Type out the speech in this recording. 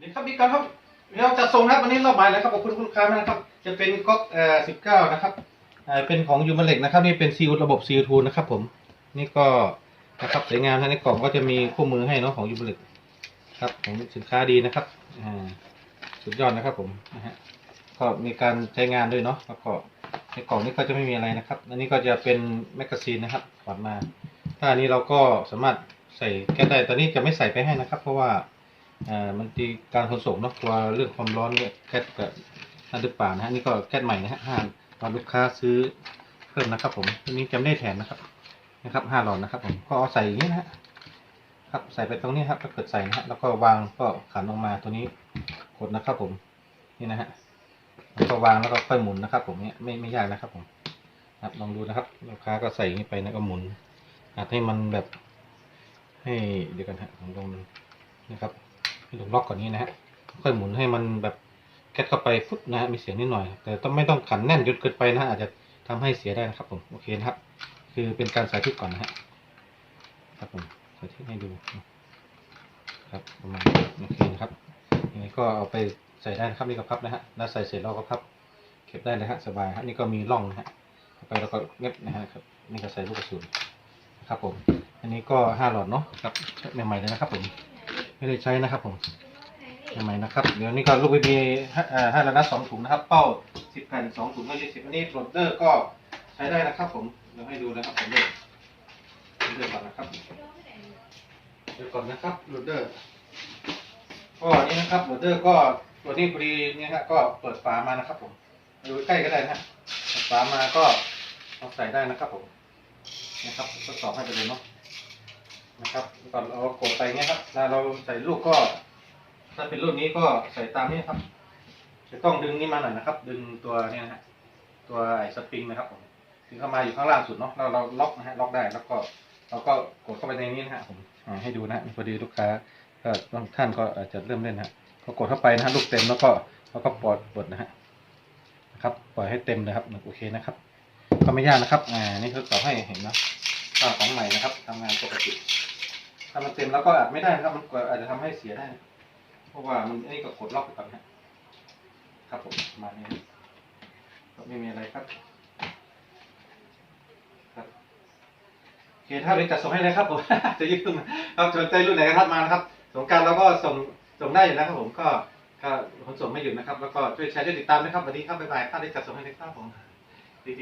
นี่ครับนี่ครับครับเราจะส่งครับวันนี้รอบหมายแล้วครับขอบคุณคุณลูกค้ามากนะครับ จะเป็นก๊อกเอ่อสิบเก้านะครับเอ่อเป็นของยูมาเล็กนะครับ นี่เป็นซีลระบบซีลทูนะครับ ผม นี่ก็นะครับสวยงามนะในกล่องก็จะมีคู่มือให้เนาะของยูมาเล็กครับของสินค้าดีนะครับอ่าสุดยอดนะครับ ผมนะฮะก็มีการใช้งานด้วยเนาะแล้วก็ในกล่องนี้ก็จะไม่มีอะไรนะครับอันนี้ก็จะเป็นแมกกาซีนนะครับถอดมา ถ้าอันนี้เราก็สามารถใส่แก๊สได้ตอนนี้จะไม่ใส่ไปให้นะครับ เพราะว่า อ่ามันตีการขนส่งเนาะกลัวเรื่องความร้อนเนี่ยแก๊สกับนั่นหรือเปล่านะฮะนี่ก็แก๊สใหม่นะฮะห้าตอนลูกค้าซื้อเพิ่มนะครับ ผมตัวนี้จะได้แถมนะครับนะครับห้าหลอดนะครับ ผมก็เอาใส่อย่างนี้นะฮะครับใส่ไปตรงนี้ครับถ้าเกิดใส่นะฮะแล้วก็วางก็ขันลงมาตัวนี้กดนะครับ ผมนี่นะฮะแล้วก็วางแล้วก็ค่อยหมุนนะครับ ผมเนี่ยไม่ไม่ยากนะครับ ผมครับลองดูนะครับ ลูกค้าก็ใส่นี้ไปนะก็หมุนอาจให้มันแบบ ให้เดี๋ยวกันฮะผมลองนะครับ ลงล็อกก่อนนี้นะฮะค่อยหมุนให้มันแบบแก๊สเข้าไปฟุ๊บนะฮะมีเสียงนิดหน่อย แต่ต้องไม่ต้องขันแน่นจนเกินไปนะฮะอาจจะทำให้เสียได้นะครับผมโอเคนะครับ คือเป็นการสาธิตก่อนนะฮะครับผมสาธิตให้ดูครับประมาณโอเคนะครับยังไงก็เอาไปใส่ได้นะครับนี่ก็พับนะฮะแล้วใส่เสร็จเราก็พับเก็บได้เลยฮะสบายฮะนี่ก็มีร่องนะฮะเข้าไปแล้วก็เงียบนะฮะครับนี่ก็ใส่ลูกกระสุนครับผม อันนี้ก็ห้าหลอดเนาะครับใหม่ๆเลยนะครับผม ไม่ได้ใช้นะครับผมใหม่นะครับ เดี๋ยวนี้ก็ลูกบีบีห้าระดับสองถุงนะครับ เป้าสิบแผ่นสองถุงก็ยี่สิบอันนี้โปรเตอร์ก็ใช้ได้นะครับ ผมเดี๋ยวให้ดูนะครับผมเลือกเลือกก่อนนะครับเดี๋ยวก่อนนะครับโรเดอร์ก็นี่นะครับโรเดอร์ก็ตัวนี้พอดีเนี่ยฮะก็เปิดฝามานะครับ ผมดูใกล้ก็ได้นะฮะฝามาก็เอาใส่ได้นะครับ ผมนะครับทดสอบให้ไปเลยเนาะ นะครับก่อนเรากดไปเงี้ยครับถ้าเราใส่ลูกก็ ถ้าเป็นรุ่นนี้ก็ใส่ตามนี้ครับ จะต้องดึงนี่มาหน่อยนะครับ ดึงตัวเนี่ยนะฮะตัวไอ้สปริงนะครับผมดึงเข้ามาอยู่ข้างล่างสุดเนาะเราเราล็อกนะฮะล็อกได้แล้วก็เราก็กดเข้าไปในนี้นะฮะผมให้ดูนะฮะพอดีลูกค้าก็บางท่านก็อาจจะเริ่มเล่นนะฮะก็กดเข้าไปนะฮะลูกเต็มแล้วก็แล้วก็ปลดปลดนะฮะนะครับปล่อยให้เต็มเลยครับโอเคนะครับ ก็ไม่ยากนะครับอ่านี่คือต่อให้เห็นนะ ก็ของใหม่นะครับทำงานปกติ ถ้ามันเต็มแล้วก็อาจไม่ได้นะครับ มันอาจจะทำให้เสียได้ เพราะว่ามันนนี้ก็กดล็อกไปก่อนนะครับผมประมาณนี้ก็ไม่มีอะไรครับครับโอเคถ้าเลยจัดส่งให้เลยครับผมจะยึดขึ้นครับสนใจรุ่นไหนก็ทักมานะครับ สงการเราก็ส่งส่งได้อยู่แล้วครับผมก็ก็ขนส่งไม่หยุดนะครับ แล้วก็ช่วยแชร์ช่วยติดตามนะครับสวัสดีครับบ๊ายบายถ้าได้จัดส่งให้เลยครับผม